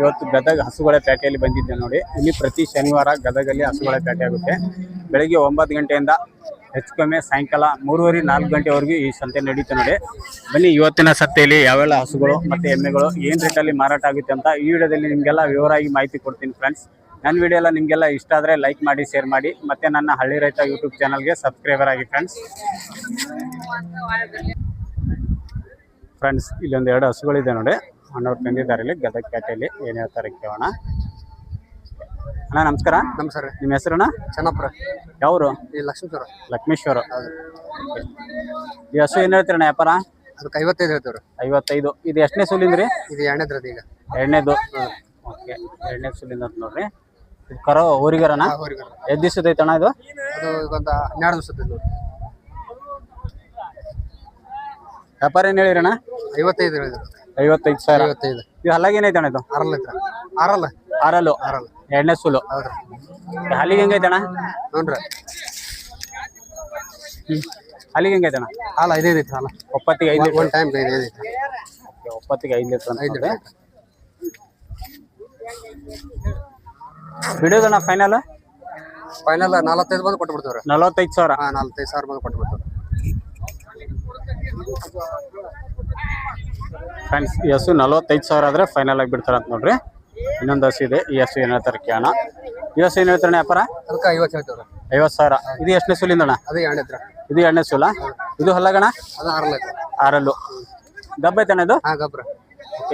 ಇವತ್ತು ಗದಗ ಹಸುಗಳ ಪೇಟೆಯಲ್ಲಿ ಬಂದಿದ್ದೆ ನೋಡಿ. ಇಲ್ಲಿ ಪ್ರತಿ ಶನಿವಾರ ಗದಗಲ್ಲಿ ಹಸುಗಳ ಪೇಟೆ ಆಗುತ್ತೆ. ಬೆಳಗ್ಗೆ ಒಂಬತ್ತು ಗಂಟೆಯಿಂದ ಹೆಚ್ಚು ಕಮ್ಮಿ ಸಾಯಂಕಾಲ ಮೂರುವರೆ ನಾಲ್ಕು ಗಂಟೆವರೆಗೂ ಈ ಸಂತೆ ನಡೆಯುತ್ತೆ ನೋಡಿ. ಬನ್ನಿ, ಇವತ್ತಿನ ಸಂತೆಯಲ್ಲಿ ಯಾವೆಲ್ಲ ಹಸುಗಳು ಮತ್ತು ಎಮ್ಮೆಗಳು ಏನು ರೇಟಲ್ಲಿ ಮಾರಾಟ ಆಗುತ್ತೆ ಅಂತ ಈ ವಿಡಿಯೋದಲ್ಲಿ ನಿಮಗೆಲ್ಲ ವಿವರವಾಗಿ ಮಾಹಿತಿ ಕೊಡ್ತೀನಿ ಫ್ರೆಂಡ್ಸ್ ನನ್ನ ವಿಡಿಯೋ ಎಲ್ಲ ನಿಮಗೆಲ್ಲ ಇಷ್ಟ ಆದರೆ ಲೈಕ್ ಮಾಡಿ ಶೇರ್ ಮಾಡಿ, ಮತ್ತೆ ನನ್ನ ಹಳ್ಳಿ ರೈತ ಯೂಟ್ಯೂಬ್ ಚಾನಲ್ಗೆ ಸಬ್ಸ್ಕ್ರೈಬರ್ ಆಗಿ ಫ್ರೆಂಡ್ಸ್ ಫ್ರೆಂಡ್ಸ್ ಇಲ್ಲೊಂದು ಎರಡು ಹಸುಗಳಿದೆ ನೋಡಿ. ಅಣ್ಣವ್ರು ತಂದಿದ್ದಾರೆ ಇಲ್ಲಿ ಗದಗ ಪೇಟೆಯಲ್ಲಿ. ಏನು ಹೇಳ್ತಾರೆ ಕೇಳೋಣ. ಅಣ್ಣ ನಮಸ್ಕಾರ. ನಮಸ್ಕಾರ ನಿಮ್ಮ ಹೆಸರಣ್ಣ? ಚೆನ್ನಪ್ಪರ ಯಾವರು? ಈ ಲಕ್ಷ್ಮೀಶ್ವರ. ಲಕ್ಷ್ಮೇಶ್ವರ. ಈ ಹಸು ಏನು ಹೇಳ್ತೀರಣ್ಣ ವ್ಯಾಪಾರ? ಅದಕ್ಕೆ ಐವತ್ತೈದು ಹೇಳ್ತೇವ್ರಿ ಐವತ್ತೈದು. ಇದು ಎಷ್ಟನೇ ಸುಲಿಂದ್ರಿ? ಇದು ಎರಡನೇದ್ರದ್ದು ಈಗ. ಎರಡನೇದು. ಓಕೆ. ಎರಡನೇ ಸುಲಿಂದ ಅಂತ ನೋಡ್ರಿ. ಇದು ಕರೋ ಊರಿಗರಣ ಎದ್ ದಿವಸದ ಐತಣ್ಣ ಇದು? ಅದು ಈಗ ಒಂದು ಹನ್ನೆರಡು ದಿವಸ ನೋಡಿ ವ್ಯಾಪಾರ ಏನು ಹೇಳಿರಣ್ಣ? ಐವತ್ತೈದು ಹೇಳಿದ್ರು. ಐವತ್ತೈದು ಸಾವಿರ. ಐವತ್ತೈದು. ಹಲಗೆ ಏನೈತೆ ಅಣ್ಣ ಇದು? ಅರಲ್ ಐತ್ರ. ಆರಲ್ಲ ಆರಲ್ಲು? ಆರಲ್ಲ ಎರಡನೇ ಸುಲು ಹೌದ್ರಿ. ಹಲ್ಲಿಗೆ ರೀ ನೋಡ್ರಿ. ಹೆಂಗೈತೆ ಅಣ್ಣ? ಹಾಲು ಐದೈದು ಐತ್ರ ಹಾಲು. ಒಪ್ಪತ್ತಿಗೆ ಐದು ಒಂದು ಟೈಮ್ ಐದೈದು ಐತ್ರ. ಒಪ್ಪತ್ತಿಗೆ ಐದು ಲೀಟ್ರ್ ಐದು ಬಿಡೋದಣ್ಣ ಫೈನಲ್ ಫೈನಲ್ ನಲವತ್ತೈದು ಬಂದು ಕೊಟ್ಬಿಡ್ತೀವ್ರಿ. ನಲವತ್ತೈದು ಸಾವಿರ. ಹಾಂ ನಲವತ್ತೈದು ಸಾವಿರ ಬಂದು ಕೊಟ್ಬಿಡ್ತೇವ್ರಿ. ಫ್ರೆಂಡ್ಸ್ ಈ ಹಸು ನಲ್ವತ್ತೈದು ಸಾವಿರ ಆದರೆ ಫೈನಲ್ ಆಗಿ ಬಿಡ್ತಾರೆ ಅಂತ ನೋಡ್ರಿ. ಇನ್ನೊಂದು ಹಸು ಇದೆ ಈ ಹಸು ಏನು ಹೇಳ್ತಾರೆ ಕೇಳೋಣ. ಈ ಹಸು ಏನು ಹೇಳ್ತಾರೆ ವ್ಯಾಪಾರ ಅದಕ್ಕೆ ಐವತ್ತು ಹೇಳ್ತೇವ್ರಿ ಐವತ್ತು ಸಾವಿರ. ಇದು ಎಷ್ಟನೇ ಸುಲಿಂದಣ್ಣ ಅದು ಎರಡನೇ ಐತ್ರ ಇದು ಎಣ್ಣೆ ಸುಲ? ಇದು ಹಲ್ಲಗಣ ಅದು ಆರಲ್ಲ. ಗಬ್ಬ ಐತಣ್ಣ ಇದು? ಹಾಂ ಗೊಬ್ಬರ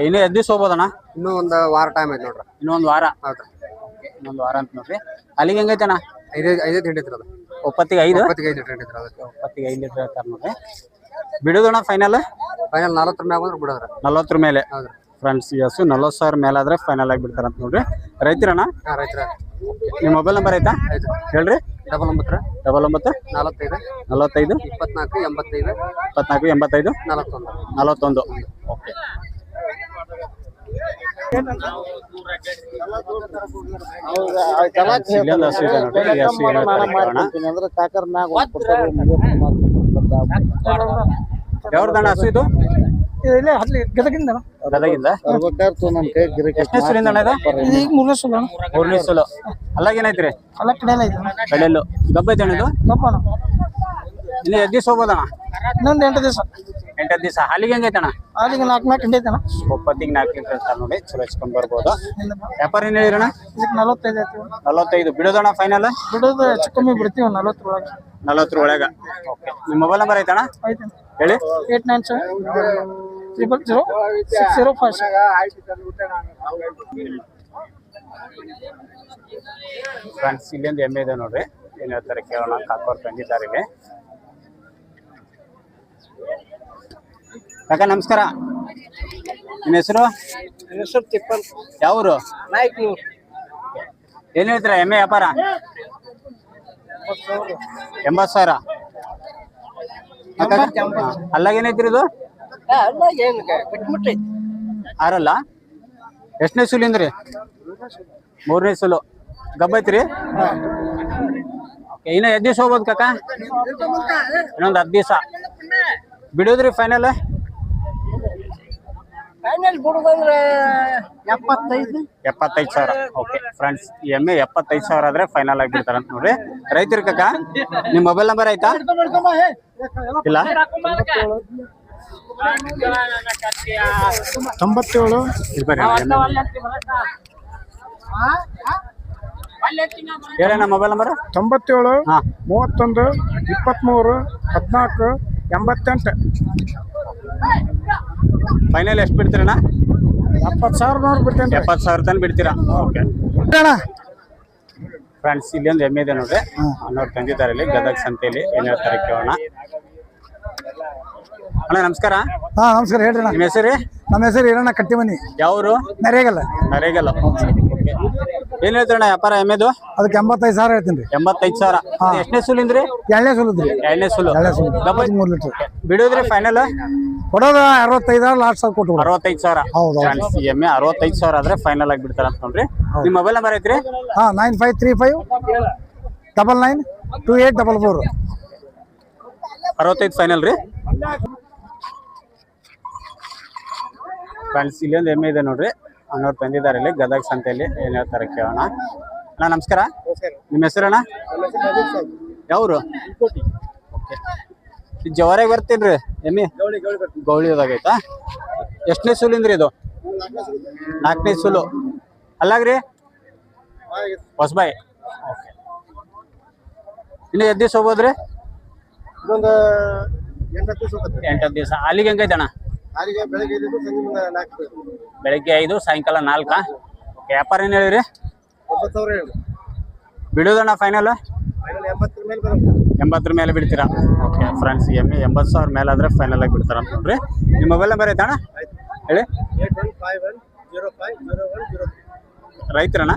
ಇನ್ನೂ ಎದ್ದು ದಿವಸ ಹೋಗ್ಬೋದಣ್ಣ? ಇನ್ನೂ ಒಂದು ವಾರ ಟೈಮ್ ಐತೆ ನೋಡ್ರಿ. ಇನ್ನೊಂದು ವಾರ? ಹೌದು. ಇನ್ನೊಂದು ವಾರ ಅಂತ ನೋಡ್ರಿ. ಅಲ್ಲಿಗೆ ಹೆಂಗೈತಣ್ಣ ಐದೈದು ಐದೈದು ಹಿಂಡಿತ್ರಿ ಅದು. ಒಪ್ಪತ್ತಿಗೆ ಐದು? ಒಪ್ಪತ್ತಿಗೆ ಐದು ಹಿಂಡಿತ್ರಿ ಅದಕ್ಕೆ. ಒಪ್ಪತ್ತಿಗೆ ಐದು ಲೀಟರ್ ಹೇಳ್ತಾರೆ ನೋಡ್ರಿ. ಬಿಡೋದಣ್ಣ ಫೈನಲ್ ಫೈನಲ್ ನಲವತ್ತರ ಮ್ಯಾಗ ಬಂದ್ರೆ ಬಿಡೋದ್ರ. ನಲವತ್ತರ ಮೇಲೆ. ಫ್ರೆಂಡ್ಸ್ ಹಸು ನಲ್ವತ್ತು ಸಾವಿರ ಮೇಲೆ ಆದ್ರೆ ಫೈನಲ್ ಆಗಿ ಬಿಡ್ತಾರ ಅಂತ ನೋಡ್ರಿ. ರೈತರಣ್ಣ? ಹಾಂ ರೈತರ. ನಿಮ್ಮ ಮೊಬೈಲ್ ನಂಬರ್ ಐತಾ ಆಯ್ತು. ಹೇಳ್ರಿ. ಡಬಲ್ ಒಂಬತ್ತರ. ಡಬಲ್ ಒಂಬತ್ತು? ನಲವತ್ತೈದು. ನಲವತ್ತೈದು? ಇಪ್ಪತ್ನಾಲ್ಕು ಎಂಬತ್ತೈದು. ಇಪ್ಪತ್ನಾಲ್ಕು ಎಂಬತ್ತೈದು? ನಲವತ್ತೊಂದು. ನಲವತ್ತೊಂದು. ಓಕೆ ಇಲ್ಲೊಂದು ಹಸು ಇದೆ ಏನು ಕೇಳೋಣ ಯಾವ್ದಣ್ಣ ಹಸು ಇದು? ಇಲ್ಲೇ ಹತ್ಲಿ ಗದಗಿಂದ. ಗದಗಿಂದ? ಎಷ್ಟನೇ ಸುಲಿಂದ ಅಣ್ಣ ಇದು? ಇದು ಈಗ ಮೂರನೇ ಸಲ ಮೂರನೇ ಸುಲು ಅಲ್ಲಾಗ ಏನೈತ್ರಿ? ಅಲ್ಲ ಕಡೆಯಲ್ಲ ಇದು ಕಡೆಯಲ್ಲು ಗಬ್ಬ ಐತಣ್ಣ ಇದು? ಗಪ್ಪಣ ಇನ್ನು ಎದ್ದು ದಿವಸ ಹೋಗ್ಬೋದಣ್ಣ? ಇನ್ನೊಂದು ಎಂಟು ದಿವಸ. ಎಂಟತ್ತು ದಿವಸ? ಹಾಲಿಗೆ ಹೆಂಗೈತಣ್ಣ ಅಲ್ಲಿಗೆ ನಾಲ್ಕು ನಾಲ್ಕು ಹಿಂಡಿ ಐತನ ಒಪ್ಪತ್ತಿಗೆ ನಾಲ್ಕು ಲೀಟರ್ ಅಂತ ನೋಡಿ ಚಲೋ ಹಚ್ಕೊಂಡ್ ಬರ್ಬೋದು. ವ್ಯಾಪಾರ ಏನು ಹೇಳಿರಣ ಇದಕ್ಕೆ ನಲವತ್ತೈದು ಐತಿ ನಲವತ್ತೈದು. ಬಿಡೋದಣ್ಣ ಫೈನಲ್ ಬಿಡೋದು ಹೆಚ್ಚು ಕಮ್ಮಿ ಬಿಡ್ತೀವಿ ನಲವತ್ತರೊಳಗೆ. ನಲವತ್ತರ ಒಳಗೆ. ಓಕೆ ನಿಮ್ಮ ಮೊಬೈಲ್ ನಂಬರ್ ಐತಣ್ಣ? ಐತಿ ಹೇಳಿ. Eight nine seven triple zero six zero five friends ಇಲ್ಲಿಂದ ಎಮ್ಮೆ ಇದೆ ನೋಡ್ರಿ. ಏನ್ ಹೇಳ್ತಾರೆ ಕೇಳೋಣ ಕಾಕೋರ್ ತಂದಿದ್ದಾರೆ ಇಲ್ಲಿ. ಕಾಕ ನಮಸ್ಕಾರ. ನಿಮ್ಮ ಹೆಸರು? ಹೆಸರು ತಿಪ್ಪಲ್. ಯಾವೂರು? ನಾಯ್ಕ ನೀವು ಏನ್ ಹೇಳ್ತೀರಾ ಎಮ್ಮೆ ವ್ಯಾಪಾರ? ಎಂಬತ್ತು ಸಾವಿರ. ಅಲ್ಲಾಗ ಏನೈತಿ ಇದು? ಆರಲ್ಲ? ಎಷ್ಟನೇ ಸುಲಿಂದ್ರಿ ಮೂರನೇ ಸುಲು. ಗಬ್ಬ ಐತ್ರಿ? ಇನ್ನ ಎದ್ದು ದಿವ್ಸ ಹೋಗ್ಬೋದು ಕಾಕ? ಇನ್ನೊಂದು ಹತ್ತು ದಿವಸ. ಬಿಡೋದ್ರಿ ಫೈನಲ್ ಫೈನಲ್ ಬಿಡುದಂದ್ರೆ ಎಪ್ಪತ್ತೈದು. ಎಪ್ಪತ್ತೈದು ಸಾವಿರ. ಓಕೆ ಫ್ರೆಂಡ್ಸ್ ಎಮ್ಮೆ ಎಪ್ಪತ್ತೈದು ಸಾವಿರ ಆದ್ರೆ ಫೈನಲ್ ಆಗಿ ಬಿಡ್ತಾರ ಅಂತ ನೋಡ್ರಿ ರೈತರು ಕಾಕ ನಿಮ್ಮ ಮೊಬೈಲ್ ನಂಬರ್ ಆಯ್ತಾ? ಇಲ್ಲ? ತೊಂಬತ್ತೇಳು. ಹೇಳಣ್ಣ ಮೊಬೈಲ್ ನಂಬರ್ ತೊಂಬತ್ತೇಳು ಮೂವತ್ತೊಂದು ಇಪ್ಪತ್ತ್ಮೂರು ಹದಿನಾಲ್ಕು ಎಂಬತ್ತೆಂಟು. ಫೈನಲ್ ಎಷ್ಟು ಬಿಡ್ತೀರಣ್ಣ? ಎಪ್ಪತ್ತು ಸಾವಿರ ನೋಡಿ ಬಿಡ್ತೇನೆ ಎಪ್ಪತ್ತು ಸಾವಿರ ತನಕ ಬಿಡ್ತೀರಾ? ಓಕೆ ಫ್ರೆಂಡ್ಸ್ ಇಲ್ಲಿ ಒಂದು ಎಮ್ಮೆ ಇದೆ ನೋಡ್ರಿ. ಅನ್ನೋರು ತಂದಿದ್ದಾರೆ ಇಲ್ಲಿ ಗದಗ ಸಂತೆಯಲ್ಲಿ. ಏನು ಹೇಳ್ತಾರೆ ಕೇಳೋಣ. ಅಣ್ಣ ನಮಸ್ಕಾರ. ಹಾ ನಮಸ್ಕಾರ ಹೇಳ್ರಿ. ನಿಮ್ಮ ಹೆಸರು? ನಮ್ಮ ಹೆಸರು ಹಿರಣ್ಣ ಕಟ್ಟಿಮನಿ. ಯಾವರು? ನರೇಗಲ್ಲ. ನರೇಗಲ್ಲ. ಏನ್ ಹೇಳ್ತಾರಣ್ಣ ವ್ಯಾಪಾರ ಎಮ್ಮೆದು ಅದಕ್ಕೆ ಎಂಬತ್ತೈದು ಸಾವಿರ ಹೇಳ್ತೀನಿ ಎಂಬತ್ತೈದು ಸಾವಿರ. ಎಷ್ಟನೇ ಸುಲಿಂದ್ರಿ? ಎಣ್ಣೆ ಸುಲಿದ್ರಿ. ಎರಡನೇ ಸುಲು. ಮೂರು ಲೀಟ್ರ್. ಬಿಡೋದ್ರಿ ಫೈನಲ್ ಕೊಡೋದು ಅರವತ್ತೈದು ಲಾಸ್ಟ್ ಸಾವಿರ ಕೊಟ್ಟು ಅರವತ್ತೈದು ಸಾವಿರ? ಹೌದು, ಸಿ ಎಂ ಎ ಅರವತ್ತೈದು ಸಾವಿರ ಆದ್ರೆ ಫೈನಲ್ ಆಗಿ ಬಿಡ್ತಾರ ಅಂತ ನೋಡ್ರಿ. ನಿಮ್ಮ ಮೊಬೈಲ್ ನಂಬರ್ ಐತ್ರಿ? ಹಾ nine five three five double nine two eight double four ಅರವತ್ತೈದು ಫೈನಲ್ ರೀ. ಫ್ರೆಂಡ್ಸ್ ಇಲ್ಲೊಂದು ಎಮ್ಮೆ ಇದೆ ನೋಡ್ರಿ. ಅನ್ನೋರು ತಂದಿದ್ದಾರೆ ಇಲ್ಲಿ ಗದಗ ಸಂತೆಯಲ್ಲಿ. ಏನು ಹೇಳ್ತಾರೆ ಕೇಳೋಣ. ಅಣ್ಣ ನಮಸ್ಕಾರ. ನಿಮ್ಮ ಹೆಸರಣ್ಣ? ಯಾವ್ರು? ಓಕೆ ಜವರಾಗಿ ಬರ್ತೀನ್ರಿ ಎಮ್ಮಿ. ಗೌಳಿದಾಗೈತಾ ಎಷ್ಟನೇ ಸುಲಿಂದ್ರಿ ಇದು? ನಾಲ್ಕನೇ ಸುಲು. ಅಲ್ಲಾಗ್ರಿ? ಹೊಸಬಾಯಿ. ಓಕೆ. ಇನ್ನು ಎದ್ದು ದಿವಸ ಹೋಗ್ಬೋದ್ರಿ? ಇದೊಂದು ಎಂಟತ್ತು ದಿವಸ ಅಲ್ಲಿಗೆ ಹೆಂಗೈತೆ ಅಣ್ಣ ಬೆಳಗ್ಗೆ ಐದು ಸಾಯಂಕಾಲ ನಾಲ್ಕಾ? ಓಕೆ ವ್ಯಾಪಾರ ಏನು ಹೇಳಿರಿ? ಬಿಡೋದಣ್ಣ ಫೈನಲ್ ಫೈನಲ್ ಎಂಬತ್ತರ ಮೇಲೆ ಬರುತ್ತೆ. ಎಂಬತ್ತರ ಮೇಲೆ ಬಿಡ್ತೀರಾ? ಓಕೆ ಫ್ರೆಂಡ್ಸ್ ಎಮ್ಮೆ ಎಂಬತ್ತು ಸಾವಿರ ಮೇಲೆ ಆದರೆ ಫೈನಲ್ ಆಗಿ ಬಿಡ್ತಾರ ಅಂತ ನೋಡ್ರಿ. ನಿಮ್ಮ ಮೊಬೈಲ್ ನಂಬರ್ ಐತಾ ಅಣ್ಣ? ಹೇಳಿ. ರೈತರಣ್ಣ?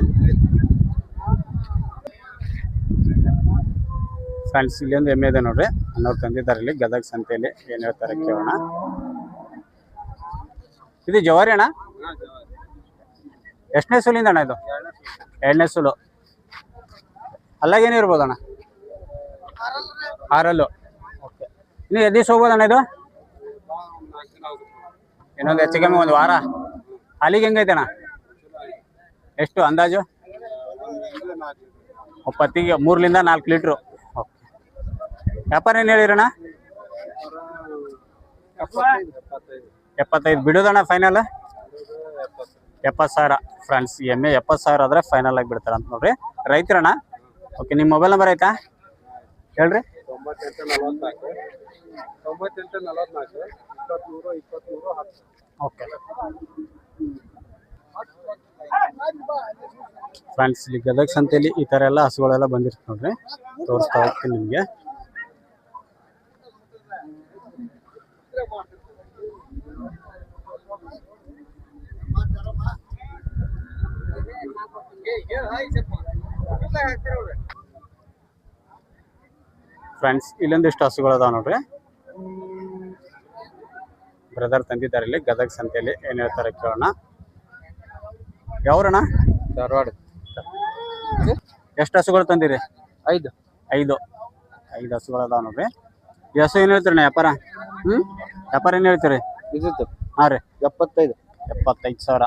ಫ್ರೆಂಡ್ಸ್ ಇಲ್ಲಿ ಒಂದು ಎಮ್ಮೆ ಇದೆ ನೋಡ್ರಿ. ಅನ್ನೋರು ತಂದಿದ್ದಾರೆ ಇಲ್ಲಿ, ಗದಗ ಸಂತೆಯಲ್ಲಿ. ಏನು ಹೇಳ್ತಾರೆ ಕೇಳೋಣ. ಇದು ಜವಾರಿ ಅಣ್ಣ? ಎಷ್ಟನೇ ಸೂಲಿಂದ ಅಣ್ಣ ಇದು? ಎರಡನೇ ಸುಲು. ಅಲ್ಲಾಗೇನು ಇರ್ಬೋದು ಅಣ್ಣ? ಆರಲ್ಲು. ಓಕೆ. ಇನ್ನು ಎದ್ದು ದಿವಸ ಹೋಗ್ಬೋದು ಅಣ್ಣ ಇದು? ಇನ್ನೊಂದು ಹೆಚ್ಚು ಕಮ್ಮಿ ಒಂದು ವಾರ. ಅಲ್ಲಿಗೆ ಹೆಂಗೈತೆ ಅಣ್ಣ ಎಷ್ಟು ಅಂದಾಜು? ಒಪ್ಪತ್ತಿಗೆ ಮೂರ್ಲಿಂದ ನಾಲ್ಕು ಲೀಟ್ರು. ವ್ಯಾಪಾರ ಏನು ಹೇಳಿರಣ್ಣ? ಎಪ್ಪತ್ತೈದು. ಬಿಡೋದಣ್ಣ ಫೈನಲ್ ಎಪ್ಪತ್ತು ಸಾವಿರ. ಫ್ರೆಂಡ್ಸ್ ಎಮ್ಮೆ ಎಪ್ಪತ್ತು ಸಾವಿರ ಆದ್ರೆ ಫೈನಲ್ ಆಗಿ ಬಿಡ್ತಾರೆ ಅಂತ ನೋಡ್ರಿ. ರೈತರಣ್ಣ, ಓಕೆ ನಿಮ್ಮ ಮೊಬೈಲ್ ನಂಬರ್ ಆಯ್ತಾ? ಹೇಳ್ರಿ. ತೊಂಬತ್ತೆಂಟು ನಲವತ್ನಾಲ್ಕು. ತೊಂಬತ್ತೆಂಟು ನಲವತ್ನಾಲ್ಕು ಇಪ್ಪತ್ತ್ಮೂರು ಇಪ್ಪತ್ತ್ಮೂರು ಹತ್ತು. ಓಕೆ. ಫ್ರೆಂಡ್ಸ್ ಇಲ್ಲಿ ಗದಗ ಸಂತೆಯಲ್ಲಿ ಈ ಥರ ಎಲ್ಲ ಹಸುಗಳೆಲ್ಲ ಬಂದಿರ್ತ ನೋಡ್ರಿ. ತೋರಿಸ್ತಾ ಹೋಗ್ತೀನಿ ನಿಮಗೆ. ಫ್ರೆಂಡ್ಸ್ ಇಲ್ಲೊಂದಿಷ್ಟು ಹಸುಗಳು ಅದಾವ ನೋಡ್ರಿ. ಬ್ರದರ್ ತಂದಿದ್ದಾರೆ ಇಲ್ಲಿ ಗದಗ ಸಂತೆಯಲ್ಲಿ ಏನ್ ಹೇಳ್ತಾರೆ ಕೇಳೋಣ. ಯಾವ್ರಣ್ಣ? ಧಾರವಾಡ. ಎಷ್ಟು ಹಸುಗಳು ತಂದಿರಿ? ಐದು. ಐದು. ಐದು ಹಸುಗಳು ಅದಾವ ನೋಡ್ರಿ. ಈ ಹಸು ಏನ್ ಹೇಳ್ತೀರಿ ವ್ಯಾಪಾರ? ಹ್ಮ್? ವ್ಯಾಪಾರ ಏನ್ ಹೇಳ್ತೀರಿ? ಇದಿತ್ತು. ಹಾ ರೀ. ಎಪ್ಪತ್ತೈದು. ಎಪ್ಪತ್ತೈದು ಸಾವಿರ.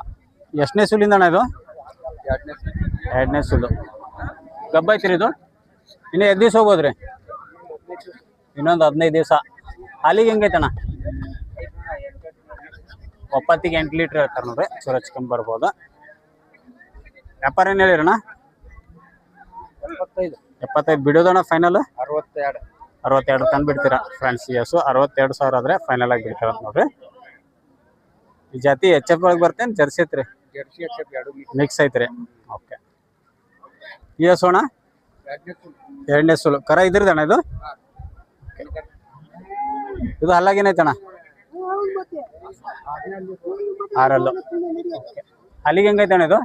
ಎಷ್ಟನೇ ಸುಲಿಂದ ಅಣ್ಣ ಇದು? ಎರಡನೇ ಸುಲು. ಗಬ್ಬ ಐತ್ರಿ ಇದು? ಇನ್ನೂ ಎದ್ದು ದಿವಸ ಹೋಗ್ಬೋದ್ರಿ? ಇನ್ನೊಂದು ಹದಿನೈದು ದಿವಸ. ಅಲ್ಲಿಗೆ ಹೆಂಗೈತಣ್ಣ? ಒಪ್ಪತ್ತಿಗೆ ಎಂಟು ಲೀಟ್ರ್ ಹೇಳ್ತಾರೆ ನೋಡ್ರಿ ಚೂರು ಹಚ್ಕೊಂಡು ಬರ್ಬೋದು. ವ್ಯಾಪಾರ ಏನು ಹೇಳಿರಣ್ಣ? ಎಪ್ಪತ್ತೈದು. ಎಪ್ಪತ್ತೈದು ಬಿಡೋದಣ್ಣ ಫೈನಲ್ ಅರವತ್ತೆರಡು. ಅರವತ್ತೆರಡು ತಂದು ಬಿಡ್ತೀರಾ ಫ್ರೆಂಡ್ಸ್ ಹಸು ಅರವತ್ತೆರಡು ಸಾವಿರ ಆದರೆ ಫೈನಲ್ ಆಗಿ ಬಿಡ್ತಾರ ನೋಡ್ರಿ. ಈ ಜಾತಿ ಎಚ್ ಎಫ್ ಒಳಗೆ ಬರ್ತೇನೆ ಜರ್ಸಿ ಐತ್ರಿ? ಮಿಕ್ಸ್ ಐತ್ರಿ. ಓಕೆ ಈ ಹಸು ಅಣ್ಣ? ಎರಡನೇ ಸುಳ್ಳು. ಕರ ಇದ್ರದಣ್ಣ ಇದು? ಇದು ಹಲ್ಲಾಗೇನೈತಣ್ಣ ಆರಲ್ಲು. ಅಲ್ಲಿಗೆ ಹೆಂಗೈತಣ ಇದು?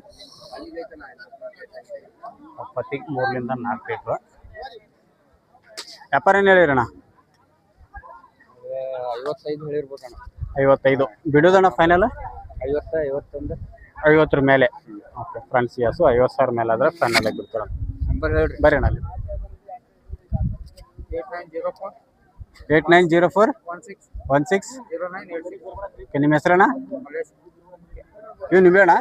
ಒಪ್ಪತ್ತಿಗೆ ಮೂರ್ಲಿಂದ ನಾಲ್ಕು ಲೀಟ್ರು. ವ್ಯಾಪಾರ ಏನು ಹೇಳಿರಣ ಐವತ್ತೈದು ಹೇಳಿರ್ಬೇಕಣ್ಣ ಐವತ್ತೈದು. ಬಿಡೋದಣ್ಣ ಫೈನಲ್ ಐವತ್ತ ಐವತ್ತೊಂದು. ಐವತ್ತರ ಮೇಲೆ. ಓಕೆ ಫ್ರೆಂಡ್ಸ್ ಯಾಸು ಐವತ್ತು ಸಾವಿರ ಮೇಲೆ ಆದ್ರೆ ಫೈನಲ್ ಆಗಿ ಬಿಡ್ತಾರ. ನಂಬರ್ ಹೇಳ್ರಿ. ಬರ್ರಿ ಅಣ್ಣ ಅಲ್ಲಿ. Eight nine zero four. One six. Nine ನಿಮ್ಮ ಹೆಸರಣ್ಣ? ಇವ್ ನಿಮ್ ಅಣ್ಣ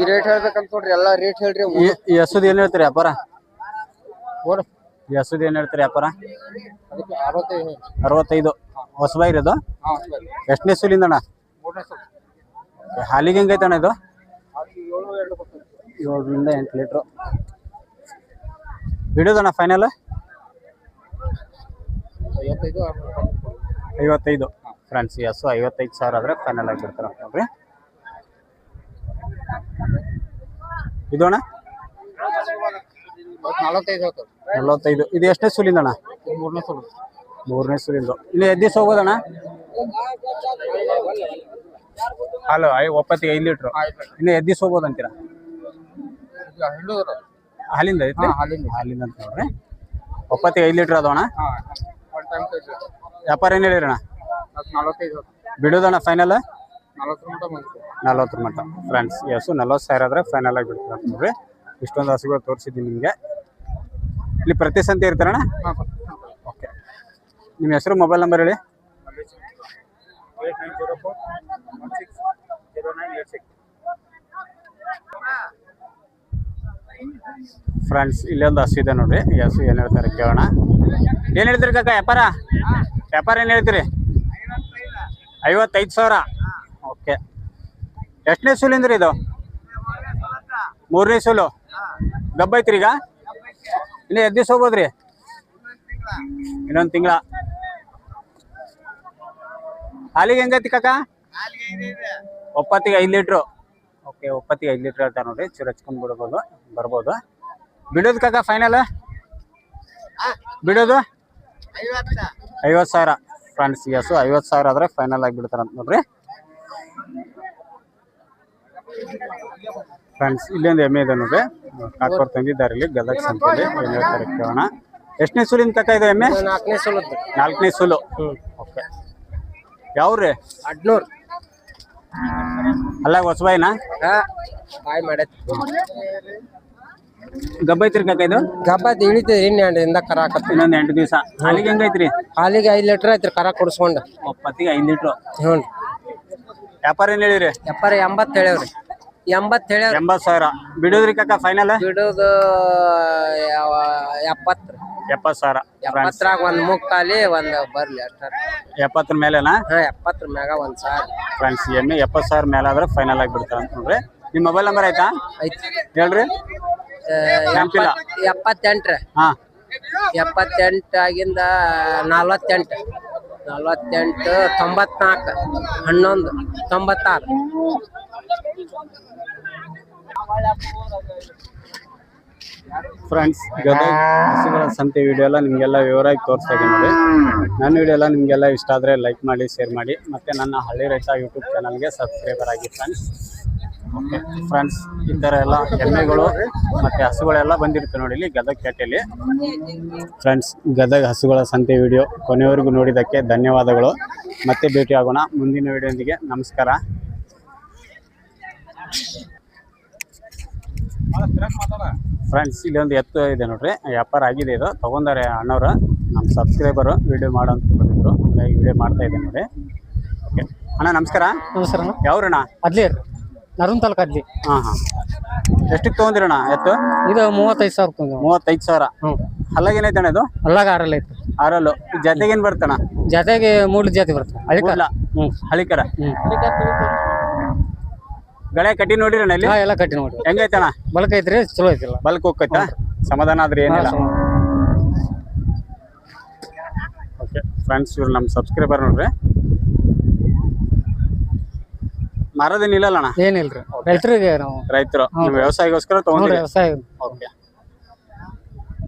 ಈ ರೇಟ್ ಹೇಳ್ಬೇಕಂತ ನೋಡ್ರಿ ಎಲ್ಲಾ ರೇಟ್ ಹೇಳ್ರಿ. ಈ ಹಸುದು ಏನು ಹೇಳ್ತೀರಿ ವ್ಯಾಪಾರ? ಓಡ್. ಈ ಹಸುದು ಏನು ಹೇಳ್ತೀರಿ ವ್ಯಾಪಾರ? ಅದಕ್ಕೆ ಅರವತ್ತೈದು ಅರವತ್ತೈದು. ಹೊಸಬಾಯಿ ಇರೋದು? ಹಾಂ ಎಷ್ಟನೇ ಸುಲಿಂದ ಅಣ್ಣ ಹಾಲಿಗೆ ಹೆಂಗೈತೆ ಅಣ್ಣ ಇದು? ಏಳರಿಂದ ಎಂಟು ಲೀಟ್ರು. ಬಿಡೋದಣ್ಣ ಫೈನಲ್ ಐವತ್ತೈದು ಐವತ್ತೈದು. ಫ್ರೆಂಡ್ಸ್ ಎಸ್ ಐವತ್ತೈದು ಸಾವಿರ ಆದರೆ ಫೈನಲ್ ಆಗಿ ಬಿಡ್ತಾರೆ ನೋಡ್ರಿ ಇದು ಅಣ್ಣ ನಲವತ್ತೈದು. ಇದು ಎಷ್ಟನೇ ಸುಲಿಂದ ಅಣ್ಣ ಇದು ಮೂರನೇ ಸುಲಿಂದ. ಮೂರನೇ ಸುಲಿಂದು. ಇಲ್ಲಿ ಎದ್ದಿಸ್ ಹೋಗೋದಣ್ಣ? ಹಲೋ ಐ ಒಪ್ಪತ್ತಿಗೆ ಐದು ಲೀಟ್ರು. ಇನ್ನು ಎದ್ದಿಸ್ ಹಿಂಡುದ್ರ ಹಾಲಿಂದ ಐತಿ ಹಾಲಿಂದ ಹಾಲಿಂದ ಅಂತ ನೋಡ್ರಿ ಒಪ್ಪತ್ತಿಗೆ ಐದು ಲೀಟ್ರ್ ಅದೋಣ? ವ್ಯಾಪಾರ ಏನು ಹೇಳಿರಣ ಬಿಡೋದಣ್ಣ ಫೈನಲ್ ನಲವತ್ತರ ಮಟ್ಟ. ಫ್ರೆಂಡ್ಸ್ ಎಸ್ ನಲವತ್ತು ಸಾವಿರ ಆದ್ರೆ ಫೈನಲ್ ಆಗಿ ಬಿಡ್ತೀವಿ ಇಷ್ಟೊಂದು ಹಸುಗಳು ತೋರಿಸಿದ್ದೀನಿ ನಿಮಗೆ. ಇಲ್ಲಿ ಪ್ರತಿ ಸಂತೆ ಇರ್ತಾರಣ ಓಕೆ ನಿಮ್ಮ ಹೆಸರು ಮೊಬೈಲ್ ನಂಬರ್ ಹೇಳಿ. ಫ್ರೆಂಡ್ಸ್ ಇಲ್ಲೊಂದು ಹಸು ಇದೆ ನೋಡ್ರಿ ಹಸು ಏನು ಹೇಳ್ತಾರೆ ಕೇಳೋಣ. ಏನು ಹೇಳ್ತೀರಿ ಕಾಕ, ವ್ಯಾಪಾರ? ವ್ಯಾಪಾರ ಏನು ಹೇಳ್ತೀರಿ? ಐವತ್ತೈದು ಸಾವಿರ. ಓಕೆ. ಎಷ್ಟನೇ ಸೂಲಿಂದ್ರಿ ಇದು? ಮೂರನೇ ಸೂಲು? ಗಬ್ಬೈತ್ರಿ ಈಗ? ಇನ್ನು ಎದ್ ದಿವಸ ಹೋಗ್ಬೋದ್ರಿ ಇನ್ನೊಂದು ತಿಂಗಳ. ಹಾಲಿಗೆ ಹೆಂಗೈತಿ ಕಾಕ? ಒಪ್ಪತ್ತಿಗೆ ಐದು ಲೀಟ್ರು. ಓಕೆ, ಒಪ್ಪತ್ತಿಗೆ ಐದು ಲೀಟ್ರ್ ಹೇಳ್ತಾರೆ ನೋಡ್ರಿ. ಚೂರು ಹಚ್ಕೊಂಡು ಬಿಡ್ಬೋದು, ಬರ್ಬೋದು. ಬಿಡೋದು ಕಾಕ ಫೈನಲ್ ಬಿಡೋದು? ಐವತ್ತು. ಸಾವಿರ. ಫ್ರೆಂಡ್ಸ್ ಎಸ್ ಐವತ್ತು ಸಾವಿರ ಆದ್ರೆ ಫೈನಲ್ ಆಗಿ ಬಿಡ್ತಾರಂತ ನೋಡ್ರಿ. ಫ್ರೆಂಡ್ಸ್ ಇಲ್ಲೊಂದು ಎಮ್ಮೆ ಇದೆ ನೋಡ್ರಿ. ಕಾಕೋರ್ ತಂದಿದ್ದಾರೆ ಇಲ್ಲಿ ಗದಗ ಸಂತೆಯಲ್ಲಿ ಏನು ಹೇಳ್ತಾರೆ ಕೇಳೋಣ. ಎಷ್ಟನೇ ಸೂಲಿನ ತಕ ಇದೆ ಎಮ್ಮೆ? ನಾಲ್ಕನೇ ಸುಲು ನಾಲ್ಕನೇ ಸುಲು. ಓಕೆ. ಯಾವ್ರಿ? ಅಡ್ನೂರ್. ಅಲ್ಲ ಹೊಸಬಾಯಿನಾ? ಬಾಯ್ ಮಾಡೈತಿ. ಗಬ್ಬ ಐತ್ರಿ ಕಾಕ ಇದು? ಗಬ್ಬತ್ ಇಳಿತೈತಿ ಇನ್ನೆಂಡಿಂದ ಕರ ಹಾಕತ್ತಿ. ಇನ್ನೊಂದು ಎಂಟು ದಿವಸ. ಹಾಲಿಗೆ ಹೆಂಗೈತ್ರಿ ಹಾಲಿಗೆ ಐದು ಲೀಟ್ರ್ ಐತ್ರಿ ಕರ ಕುಡಿಸ್ಕೊಂಡು. ಒಪ್ಪತ್ತಿಗೆ ಐದು ಲೀಟ್ರು. ಹ್ಞೂ. ವ್ಯಾಪಾರ ಏನು ಹೇಳಿರಿ? ಎಪ್ಪರ ಎಂಬತ್ತು ಹೇಳ್ಯಾವ್ರಿ. ಎಂಬತ್ತು ಹೇಳ್ಯಾವ್ರಿ. ಎಂಬತ್ತು ಸಾವಿರ. ಬಿಡೋದ್ರಿ ಕಾಕ ಫೈನಲ್ ಬಿಡೋದು ಎಪ್ಪತ್ತು ಎಪ್ಪತ್ತು ಸಾವಿರ. ಎಪ್ಪತ್ತರಾಗ ಒಂದು ಮುಕ್ಕಾಲಿ ಒಂದು ಬರಲಿ ಅಷ್ಟ ಎಪ್ಪತ್ತರ ಮೇಲೆನಾ? ಹಾಂ ಎಪ್ಪತ್ತರ ಮ್ಯಾಗ ಒಂದು ಸಾವಿರ ಫ್ರೆಂಡ್ಸ್ ಎಮ್ಮೆ ಎಪ್ಪತ್ತು ಸಾವಿರ ಮೇಲೆ ಆದ್ರೆ ಫೈನಲ್ ಆಗಿ ಬಿಡ್ತಾರೆ ಅಂತಂದ್ರೆ ನೋಡ್ರಿ. ನಿಮ್ಮ ಮೊಬೈಲ್ ನಂಬರ್ ಆಯ್ತಾ? ಐತಿ ಹೇಳ್ರಿ. ಎಪ್ಪತ್ತೆಂಟ್ರಿ. ಹಾ. ಎಪ್ಪತ್ತೆಂಟು ಆಗಿಂದ ನಲ್ವತ್ತೆಂಟು. ನಲ್ವತ್ತೆಂಟು ತೊಂಬತ್ನಾಲ್ಕು ಹನ್ನೊಂದು ತೊಂಬತ್ತಾರು. ಫ್ರೆಂಡ್ಸ್ ಗದಗ ಹಸುಗಳ ಸಂತೆ ವಿಡಿಯೋ ಎಲ್ಲ ನಿಮಗೆಲ್ಲ ವಿವರವಾಗಿ ತೋರಿಸ್ತಾ ಇದ್ದೀನಿ ನೋಡಿ. ನನ್ನ ವಿಡಿಯೋ ಎಲ್ಲ ನಿಮಗೆಲ್ಲ ಇಷ್ಟ ಆದರೆ ಲೈಕ್ ಮಾಡಿ ಶೇರ್ ಮಾಡಿ. ಮತ್ತು ನನ್ನ ಹಳ್ಳಿ ರೈತ ಯೂಟ್ಯೂಬ್ ಚಾನಲ್ಗೆ ಸಬ್ಸ್ಕ್ರೈಬರ್ ಆಗಿ ಫ್ರೆಂಡ್ಸ್ ಓಕೆ ಫ್ರೆಂಡ್ಸ್ ಈ ಥರ ಎಲ್ಲ ಎಮ್ಮೆಗಳು ಮತ್ತು ಹಸುಗಳೆಲ್ಲ ಬಂದಿರುತ್ತೆ ನೋಡಿ ಇಲ್ಲಿ ಗದಗ ಪೇಟೆಯಲ್ಲಿ ಫ್ರೆಂಡ್ಸ್ ಗದಗ ಹಸುಗಳ ಸಂತೆ ವಿಡಿಯೋ ಕೊನೆಯವರೆಗೂ ನೋಡಿದ್ದಕ್ಕೆ ಧನ್ಯವಾದಗಳು. ಮತ್ತೆ ಭೇಟಿ ಆಗೋಣ ಮುಂದಿನ ವಿಡಿಯೋದೊಂದಿಗೆ ನಮಸ್ಕಾರ. ಫ್ರೆಂಡ್ಸ್ ಇಲ್ಲಿ ಒಂದು ಎತ್ತು ಇದೆ ನೋಡ್ರಿ. ವ್ಯಾಪಾರ ಆಗಿದೆ ಇದು. ತಗೊಂಡಾರೆ ಅಣ್ಣವರು. ನಮ್ಮ ಸಬ್ಸ್ಕ್ರೈಬರು ವಿಡಿಯೋ ಮಾಡೋ ಅಂತ ಬಂದಿದ್ರು. ಹಂಗಾಗಿ ವಿಡಿಯೋ ಮಾಡ್ತಾ ಇದ್ದೆ ನೋಡಿ. ಓಕೆ ಅಣ್ಣ ನಮಸ್ಕಾರ. ನಮಸ್ಕಾರ ಯಾವ್ರಣ್ಣ? ಅದ್ಲಿ ನರೂನ್ ತಾಲೂಕು ಹಾ ಹಾಂ. ಎಷ್ಟಕ್ಕೆ ತೊಗೊಂದಿರಣ್ಣ ಎತ್ತು? ಇದು ಮೂವತ್ತೈದು ಸಾವಿರ ರೂಪಾಯಿ ಮೂವತ್ತೈದು ಸಾವಿರ? ಹ್ಞೂ ಅಲ್ಲಾಗೇನೈತೆ ಅಣ್ಣ ಇದು? ಅಲ್ಲಾಗ ಆರಲ್ಲ ಐತೆ. ಆರಲ್ಲು. ಜೊತೆಗೇನು ಬರ್ತಣ್ಣ? ಜತೆಗೆ ಮೂರು ಜಾತಿ ಬರ್ತದೆ. ಅಳಿಕ ಮೂಡ್ಲ ಹ್ಞೂ ಹಳಿಕರ ಹ್ಞೂ ಗಳೆ ಕಟ್ಟಿ ನೋಡಿರಣ್ಣ ಇಲ್ಲಿ? ಹಾ ಎಲ್ಲ ಕಟ್ಟಿ ನೋಡಿ ಹೆಂಗೈತಣ ಬಲ್ಕ್ ಐತ್ರಿ ಚಲೋ ಐತಿಲ್ಲ. ಬಲ್ಕ್ ಹೋಗ್ತೈತಾ? ಸಮಾಧಾನ ಆದ್ರೆ ಏನಿಲ್ಲ. ಓಕೆ ಫ್ರೆಂಡ್ಸ್ ಇವ್ರು ನಮ್ಮ ಸಬ್ಸ್ಕ್ರೈಬರ್ ನೋಡ್ರಿ. ಮಾರೋದೇನಿಲ್ಲ ಅಣ್ಣ ಏನಿಲ್ರಿ. ರೈತರಿಗೆ ನಾವು ರೈತರು ವ್ಯವಸಾಯಗೋಸ್ಕರ ತಗೊಂಡ್ರಿ ವ್ಯವಸಾಯ. ಓಕೆ